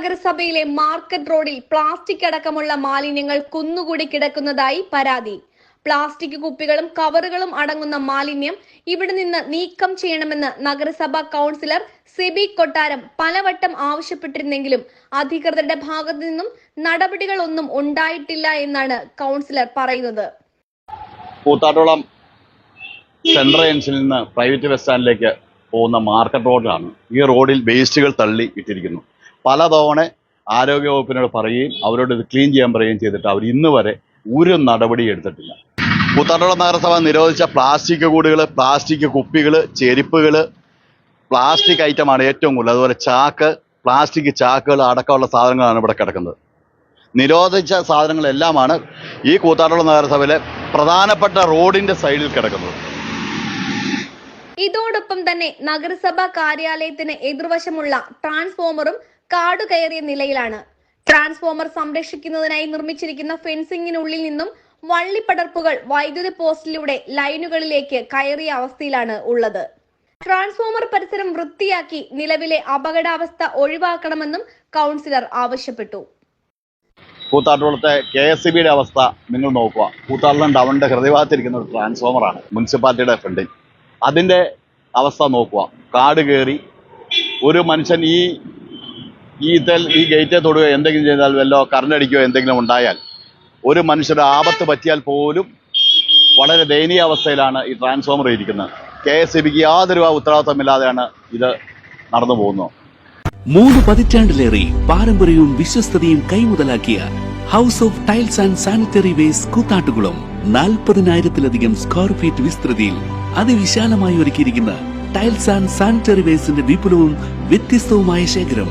നഗരസഭയിലെ മാർക്കറ്റ് റോഡിൽ പ്ലാസ്റ്റിക് അടക്കമുള്ള മാലിന്യങ്ങൾ കുന്നുകൂടി കിടക്കുന്നതായി പരാതി. പ്ലാസ്റ്റിക് കുപ്പികളും കവറുകളും അടങ്ങുന്ന മാലിന്യം ഇവിടെ നിന്ന് നീക്കം ചെയ്യണമെന്ന് നഗരസഭാ കൗൺസിലർ സിബി കൊട്ടാരം പലവട്ടം ആവശ്യപ്പെട്ടിരുന്നെങ്കിലും അധികൃതരുടെ ഭാഗത്തു നിന്നും നടപടികളൊന്നും ഉണ്ടായിട്ടില്ല എന്നാണ് കൗൺസിലർ പറയുന്നത്. കൂത്താട്ടോളം സെൻട്രൽ എൻസിൽ നിന്ന് പ്രൈവറ്റ് ബസ് സ്റ്റാൻഡിലേക്ക് പോകുന്ന മാർക്കറ്റ് റോഡിലാണ് ഈ റോഡിൽ വേസ്റ്റുകൾ തള്ളി ഇട്ടിരിക്കുന്നു പലതവണ ആരോഗ്യവകുപ്പിനോട് പറയുകയും അവരോട് ഇത് ക്ലീൻ ചെയ്യാൻ പറയുകയും ചെയ്തിട്ട് അവർ ഇന്ന് വരെ ഒരു നടപടി എടുത്തിട്ടില്ല. കൂത്താട്ടോളം നഗരസഭ നിരോധിച്ച പ്ലാസ്റ്റിക് കൂടുകൾ പ്ലാസ്റ്റിക് കുപ്പികൾ ചെരുപ്പുകൾ പ്ലാസ്റ്റിക് ഐറ്റമാണ് ഏറ്റവും കൂടുതൽ. അതുപോലെ ചാക്ക് പ്ലാസ്റ്റിക് ചാക്കുകൾ അടക്കമുള്ള സാധനങ്ങളാണ് ഇവിടെ കിടക്കുന്നത്. നിരോധിച്ച സാധനങ്ങളെല്ലാമാണ് ഈ കൂത്താട്ടുള്ള നഗരസഭയിലെ പ്രധാനപ്പെട്ട റോഡിന്റെ സൈഡിൽ കിടക്കുന്നത്. ഇതോടൊപ്പം തന്നെ നഗരസഭാ കാര്യാലയത്തിന് എതിർവശമുള്ള ട്രാൻസ്ഫോമറും കാടു കയറിയ നിലയിലാണ്. ട്രാൻസ്ഫോമർ സംരക്ഷിക്കുന്നതിനായി നിർമ്മിച്ചിരിക്കുന്ന ഫെൻസിംഗിനുള്ളിൽ നിന്നും വള്ളിപ്പടർപ്പുകൾ വൈദ്യുതി പോസ്റ്റിലൂടെ ലൈനുകളിലേക്ക് കയറിയ അവസ്ഥയിലാണ് ഉള്ളത്. ട്രാൻസ്ഫോമർ പരിസരം വൃത്തിയാക്കി നിലവിലെ അപകടാവസ്ഥ ഒഴിവാക്കണമെന്നും കൗൺസിലർ ആവശ്യപ്പെട്ടു. കൂത്താട്ടുകുളത്തെ കെ എസ് ബിയുടെ അവസ്ഥ നിങ്ങൾ നോക്കുക. കൂത്താട്ടോളം ടൗണിന്റെ ഹൃദയഭാഗത്തിരിക്കുന്ന ഒരു ട്രാൻസ്ഫോമറാണ്. മുനിസിപ്പാലിറ്റിയുടെ ഫ്രണ്ടിൽ. അതിന്റെ അവസ്ഥ നോക്കുക. കാട് കയറി ഒരു മനുഷ്യൻ ഈ ഈ തെൽ ഈ ഗേറ്റ് തൊടുകയോ എന്തെങ്കിലും ചെയ്താൽ വല്ലോ കറണ്ടടിക്കുകയോ എന്തെങ്കിലും ഉണ്ടായാൽ ഒരു മനുഷ്യരുടെ ആപത്ത് പറ്റിയാൽ പോലും വളരെ ദയനീയ അവസ്ഥയിലാണ് ഈ ട്രാൻസ്ഫോമർ ഇരിക്കുന്നത്. കെ എസ് ഇ ബിക്ക് യാതൊരു ഉത്തരവാദിത്തമില്ലാതെയാണ് ഇത് നടന്നു പോകുന്നത്. മൂന്ന് പതിറ്റാണ്ടിലേറെ പാരമ്പര്യവും വിശ്വസ്തതയും കൈമുതലാക്കിയ house of tiles and sanitary waste Koothattukulam നാൽപ്പതിനായിരത്തിലധികം സ്ക്വയർ ഫീറ്റ് വിസ്തൃതിയിൽ അതിവിശാലമായി ഒരുക്കിയിരിക്കുന്ന ടൈൽസ് ആൻഡ് സാനിറ്ററി വേസ്റ്റിന്റെ വിപുലവും വ്യത്യസ്തവുമായ ശേഖരം